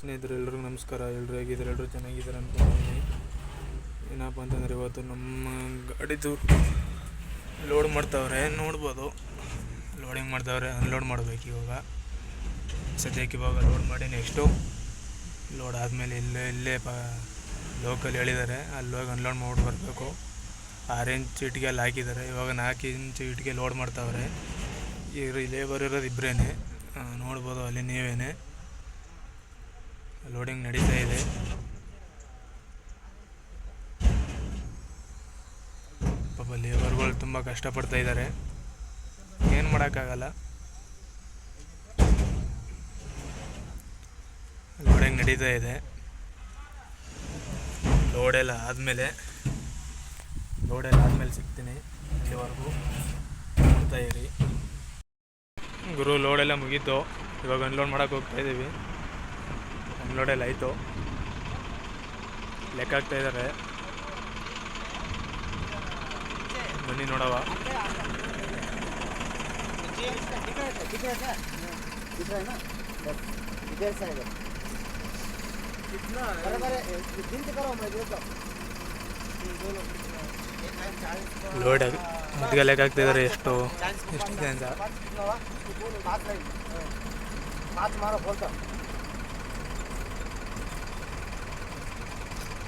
ಸ್ನೇಹಿತರು ಎಲ್ಲರಿಗೂ ನಮಸ್ಕಾರ. ಎಲ್ಲರೂ ಹೇಗಿದ್ದಾರೆ? ಎಲ್ಲರೂ ಚೆನ್ನಾಗಿದ್ದಾರೆ ಅಂದ್ಕೊಂಡಿದ್ದೀನಿ ಏನಪ್ಪ ಅಂತಂದರೆ ಇವತ್ತು ನಮ್ಮ ಗಾಡಿದು ಲೋಡ್ ಮಾಡ್ತಾವ್ರೆ. ನೋಡ್ಬೋದು. ಲೋಡಿಂಗ್ ಮಾಡ್ತಾವ್ರೆ. ಅನ್ಲೋಡ್ ಮಾಡಬೇಕು ಇವಾಗ. ಸದ್ಯಕ್ಕೆ ಇವಾಗ ಲೋಡ್ ಮಾಡಿ ನೆಕ್ಸ್ಟು ಲೋಡ್ ಆದಮೇಲೆ ಇಲ್ಲೇ ಇಲ್ಲೇ ಪ ಲೋಕಲ್ ಹೇಳಿದ್ದಾರೆ. ಅಲ್ಲಿ ಹೋಗಿ ಅನ್ಲೋಡ್ ಮಾಡಿ ಬರಬೇಕು. ಆರು ಇಂಚ್ ಇಟ್ಟಿಗೆ ಅಲ್ಲಿ ಹಾಕಿದ್ದಾರೆ. ಇವಾಗ ನಾಲ್ಕು ಇಂಚ್ ಇಟ್ಟಿಗೆ ಲೋಡ್ ಮಾಡ್ತಾವ್ರೆ. ಈ ಲೇಬರ್ ಇರೋದು ಇಬ್ಬರೇ ನೋಡ್ಬೋದು ಅಲ್ಲಿ ನೀವೇನೆ. ಲೋಡಿಂಗ್ ನಡೀತಾ ಇದೆ. ಪಾಪ ಲೇಬರ್ಗಳು ತುಂಬ ಕಷ್ಟಪಡ್ತಾ ಇದ್ದಾರೆ. ಏನು ಮಾಡೋಕ್ಕಾಗಲ್ಲ. ಲೋಡಿಂಗ್ ನಡೀತಾ ಇದೆ. ಲೋಡೆಲ್ಲ ಆದಮೇಲೆ ಲೋಡೆಲ್ಲ ಆದಮೇಲೆ ಸಿಗ್ತೀನಿ ಇಲ್ಲಿವರೆಗೂ ನೋಡ್ತಾ ಇರಿ. ಗುರು ಲೋಡೆಲ್ಲ ಮುಗೀತು. ಇವಾಗ ಅನ್ಲೋಡ್ ಮಾಡೋಕೆ ಹೋಗ್ತಾ ಇದ್ದೀವಿ ನೋಡಿ ಲೈಟು ಲೆಕ್ಕ ಹಾಕ್ತಾ ಇದ್ದಾರೆ ಬನ್ನಿ ನೋಡವ. ಲೋಡ್ ಮುದ್ದಿಗೆ ಲೆಕ್ಕ ಹಾಕ್ತಾ ಇದ್ದಾರೆ ಎಷ್ಟು. ಎಷ್ಟಿದೆ ಅಂತ.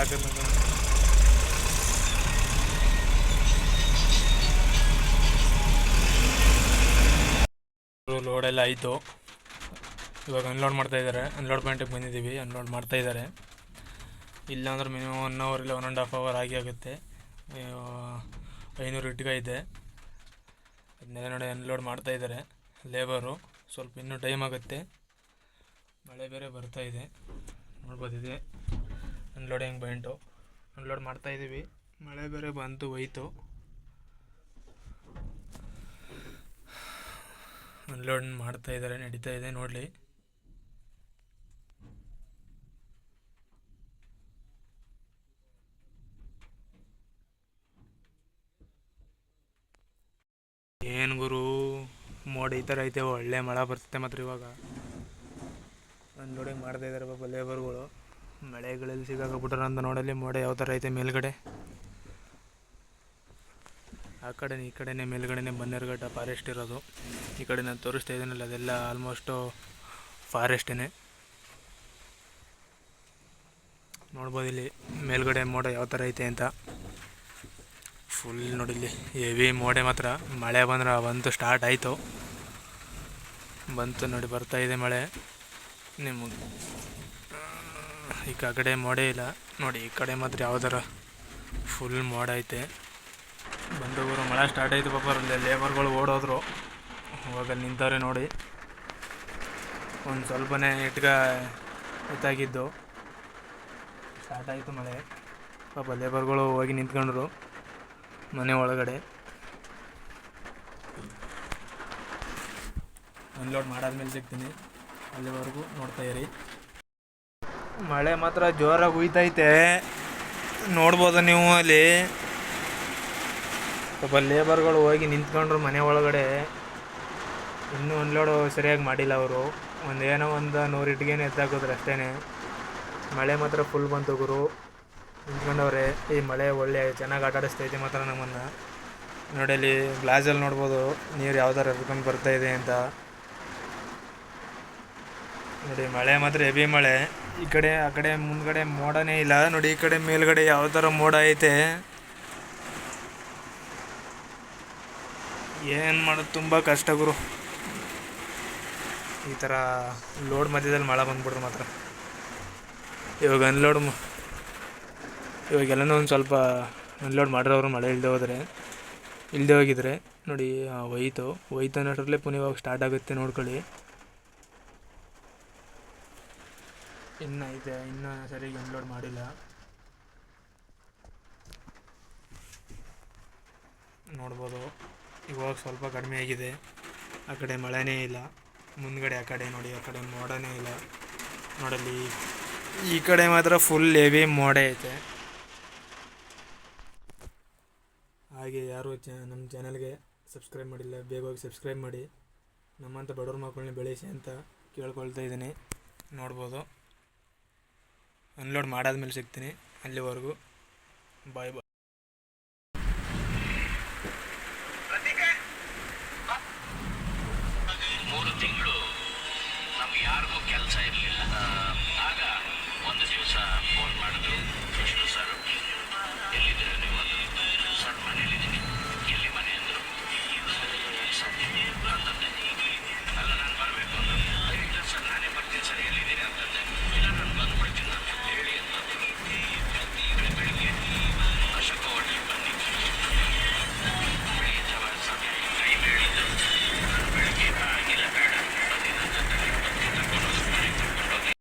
ಹಾಕಿದ್ ಲೋಡೆಲ್ಲ ಆಯಿತು. ಇವಾಗ ಅನ್ಲೋಡ್ ಮಾಡ್ತಾ ಇದ್ದಾರೆ ಅನ್ಲೋಡ್ ಪಾಯಿಂಟಿಗೆ ಬಂದಿದ್ದೀವಿ. ಅನ್ಲೋಡ್ ಮಾಡ್ತಾ ಇದ್ದಾರೆ ಇಲ್ಲಾಂದ್ರೆ ಮಿನಿಮಮ್ ಒನ್ ಅವರ್ ಇಲ್ಲ ಒನ್ ಆ್ಯಂಡ್ ಹಾಫ್ ಅವರ್ ಆಗಿ ಆಗುತ್ತೆ. ಐನೂರು ಇಟ್ಗ ಇದೆ. ಅದನ್ನೆಲ್ಲ ನೋಡಿ ಅನ್ಲೋಡ್ ಮಾಡ್ತಾ ಇದ್ದಾರೆ ಲೇಬರು ಸ್ವಲ್ಪ ಇನ್ನೂ ಟೈಮ್ ಆಗುತ್ತೆ. ಮಳೆ ಬೇರೆ ಬರ್ತಾ ಇದೆ. ನೋಡ್ಬೋದು ಇದೆ. ಅನ್ಲೋಡಿಂಗ್ ಪಾಯಿಂಟು ಅನ್ಲೋಡ್ ಮಾಡ್ತಾ ಇದ್ದೀವಿ ಮಳೆ ಬೇರೆ ಬಂತು, ಹೋಯ್ತು. ಅನ್ಲೋಡ್ ಮಾಡ್ತಾ ಇದ್ದಾರೆ ನಡೀತಾ ಇದೆ, ನೋಡಲಿ. ಏನು ಗುರು? ಮೋಡ ಈ ಥರ ಐತೆ, ಒಳ್ಳೆ ಮಳೆ ಬರ್ತೈತೆ ಮಾತ್ರ ಇವಾಗ. ಅನ್ಲೋಡಿಂಗ್ ಮಾಡ್ತಾ ಇದ್ದಾರೆ ಲೇಬರ್ಗಳು ಮಳೆಗಳಲ್ಲಿ ಸಿಗಾಕಬಿಟ್ರ ಅಂತ ನೋಡಲಿ ಮೋಡ ಯಾವ ಥರ ಐತೆ ಮೇಲ್ಗಡೆ. ಆ ಕಡೆ ಈ ಕಡೆನೇ ಮೇಲ್ಗಡೆನೇ ಬನ್ನೇರುಘಟ್ಟ ಫಾರೆಸ್ಟ್ ಇರೋದು. ಈ ಕಡೆ ನಾನು ತೋರಿಸ್ತಾ ಇದ್ದೀನಲ್ಲ, ಅದೆಲ್ಲ ಆಲ್ಮೋಸ್ಟು ಫಾರೆಸ್ಟೇ ನೋಡ್ಬೋದು ಇಲ್ಲಿ ಮೇಲ್ಗಡೆ ಮೋಡ ಯಾವ ಥರ ಐತೆ ಅಂತ. ಫುಲ್ ನೋಡಿಲ್ಲಿ ಹೆವಿ ಮೋಡೆ ಮಾತ್ರ. ಮಳೆ ಬಂದ್ರೆ ಬಂತು ಸ್ಟಾರ್ಟ್ ಆಯಿತು. ಬಂತು ನೋಡಿ ಬರ್ತಾ ಇದೆ ಮಳೆ. ನಿಮಗೆ ಈ ಕಡೆ ಮೋಡೇ ಇಲ್ಲ. ನೋಡಿ, ಈ ಕಡೆ ಮಾತ್ರ ಯಾವ್ದಾರ ಫುಲ್ ಮೋಡ ಐತೆ. ಬಂದವರು ಮಳೆ ಸ್ಟಾರ್ಟ್ ಆಯಿತು ಪಾಪ, ಅಲ್ಲಿ ಲೇಬರ್ಗಳು ಓಡೋದ್ರು. ಇವಾಗ ನಿಂತವ್ರೆ ನೋಡಿ. ಒಂದು ಸ್ವಲ್ಪನೇ ಇಟ್ಗ ಎತ್ತಾಗಿದ್ದು ಸ್ಟಾರ್ಟ್ ಆಯಿತು ಮಳೆ. ಪಾಪ ಲೇಬರ್ಗಳು ಹೋಗಿ ನಿಂತ್ಕೊಂಡ್ರು ಮನೆ ಒಳಗಡೆ. ಅನ್ಲೋಡ್ ಮಾಡಾದ್ಮೇಲೆ ಸಿಗ್ತೀನಿ. ಅಲ್ಲಿವರೆಗೂ ನೋಡ್ತಾ ಇರಿ. ಮಳೆ ಮಾತ್ರ ಜೋರಾಗಿ ಹುಯ್ತೈತೆ ನೋಡ್ಬೋದು ನೀವು ಅಲ್ಲಿ. ಸ್ವಲ್ಪ ಲೇಬರ್ಗಳು ಹೋಗಿ ನಿಂತ್ಕೊಂಡ್ರು ಮನೆ ಒಳಗಡೆ. ಇನ್ನೂ ಅನ್ಲೋಡು ಸರಿಯಾಗಿ ಮಾಡಿಲ್ಲ ಅವರು. ಒಂದು ಏನೋ ಒಂದು ನೂರು ಇಟ್ಗೆನೇ ಅಷ್ಟೇ ಮಳೆ ಮಾತ್ರ ಫುಲ್ ಬಂತು ಗುರು. ನಿಂತ್ಕೊಂಡವ್ರೆ ಈ ಮಳೆ ಒಳ್ಳೆ ಚೆನ್ನಾಗಿ ಆಟ ಆಡಿಸ್ತೈತೆ ಮಾತ್ರ ನಮ್ಮನ್ನು. ನೋಡಿ ಅಲ್ಲಿ ಗ್ಲಾಸಲ್ಲಿ ನೋಡ್ಬೋದು, ನೀರು ಯಾವ ಥರ ಹರ್ಕೊಂಡು ಬರ್ತಾ ಇದೆ ಅಂತ. ನೋಡಿ ಮಳೆ ಮಾತ್ರ ಹೆವಿ ಮಳೆ. ಈ ಕಡೆ, ಆ ಕಡೆ ಮುಂದ್ಗಡೆ ಮೋಡನೇ ಇಲ್ಲ. ನೋಡಿ, ಈ ಕಡೆ ಮೇಲ್ಗಡೆ ಯಾವ ಥರ ಮೋಡ ಐತೆ. ಏನು ಮಾಡೋದು? ತುಂಬ ಕಷ್ಟ ಗುರು. ಈ ಥರ ಲೋಡ್ ಮಧ್ಯದಲ್ಲಿ ಮಳೆ ಬಂದ್ಬಿಟ್ರು ಮಾತ್ರ. ಇವಾಗ ಅನ್ಲೋಡ್ ಇವಾಗೆಲ್ಲನೂ ಒಂದು ಸ್ವಲ್ಪ ಅನ್ಲೋಡ್ ಮಾಡಿರೋರು ಮಳೆ ಇಲ್ಲದೆ ಹೋದರೆ ಇಲ್ಲದೆ ಹೋಗಿದ್ರೆ, ನೋಡಿ ಹೋಯ್ತು ಹೋಯ್ತು ಅನ್ನೋಷ್ಟರಲ್ಲೇ ಪುನಃ ಇವಾಗ ಸ್ಟಾರ್ಟ್ ಆಗುತ್ತೆ ನೋಡ್ಕೊಳ್ಳಿ. ಇನ್ನು ಇದೆ, ಇನ್ನೂ ಸರಿಯಾಗಿ ಅನ್ಲೋಡ್ ಮಾಡಿಲ್ಲ. ನೋಡ್ಬೋದು. ಇವಾಗ ಸ್ವಲ್ಪ ಕಡಿಮೆ ಆಗಿದೆ. ಆ ಕಡೆ ಮಳೆನೇ ಇಲ್ಲ. ಮುಂದ್ಗಡೆ ಆ ಕಡೆ ನೋಡಿ, ಆ ಕಡೆ ಮೋಡನೇ ಇಲ್ಲ. ನೋಡಲ್ಲಿ, ಈ ಕಡೆ ಮಾತ್ರ ಫುಲ್ ಹೆವಿ ಮೋಡ ಐತೆ. ಹಾಗೆ ಯಾರು ಚ ನಮ್ಮ ಚಾನಲ್ಗೆ ಸಬ್ಸ್ಕ್ರೈಬ್ ಮಾಡಿಲ್ಲ, ಬೇಗ ಹೋಗಿ ಸಬ್ಸ್ಕ್ರೈಬ್ ಮಾಡಿ. ನಮ್ಮಂಥ ಬಡವ್ರ ಮಕ್ಕಳನ್ನ ಬೆಳೆಸಿ ಅಂತ ಕೇಳ್ಕೊಳ್ತಾ ಇದ್ದೀನಿ. ನೋಡ್ಬೋದು. ಅನ್ಲೋಡ್ ಮಾಡಾದ್ಮೇಲೆ ಸಿಗ್ತೀನಿ ಅಲ್ಲಿವರೆಗೂ. ಬಾಯ್ ಬಾಯ್. ಮೂರು ತಿಂಗಳು ನಮ್ಗೆ ಯಾರಿಗೂ ಕೆಲಸ ಇರಲಿಲ್ಲ. ಆಗ ಒಂದು ದಿವಸ ಫೋನ್ ಮಾಡಿದ್ರು.